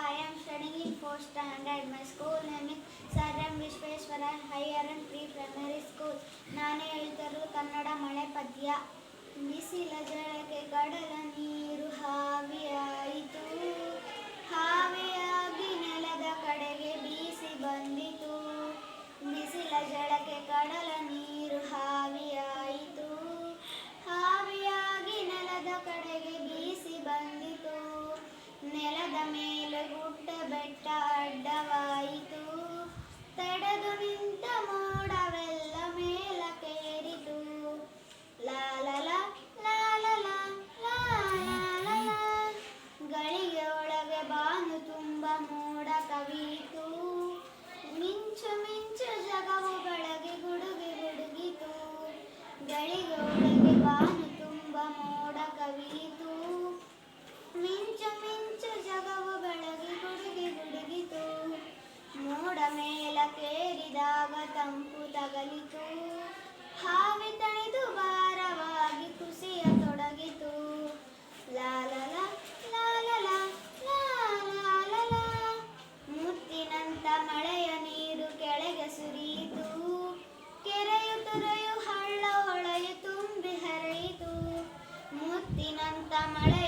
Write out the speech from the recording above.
I am studying in fourth standard. My school name is Saram. Vishweshwara Higher and Pre-Primary School. ನಾನು ಹೇಳ್ತರು ಕನ್ನಡ ಮಳೆ ಪದ್ಯ ಬಿಸಿಲ Santa María.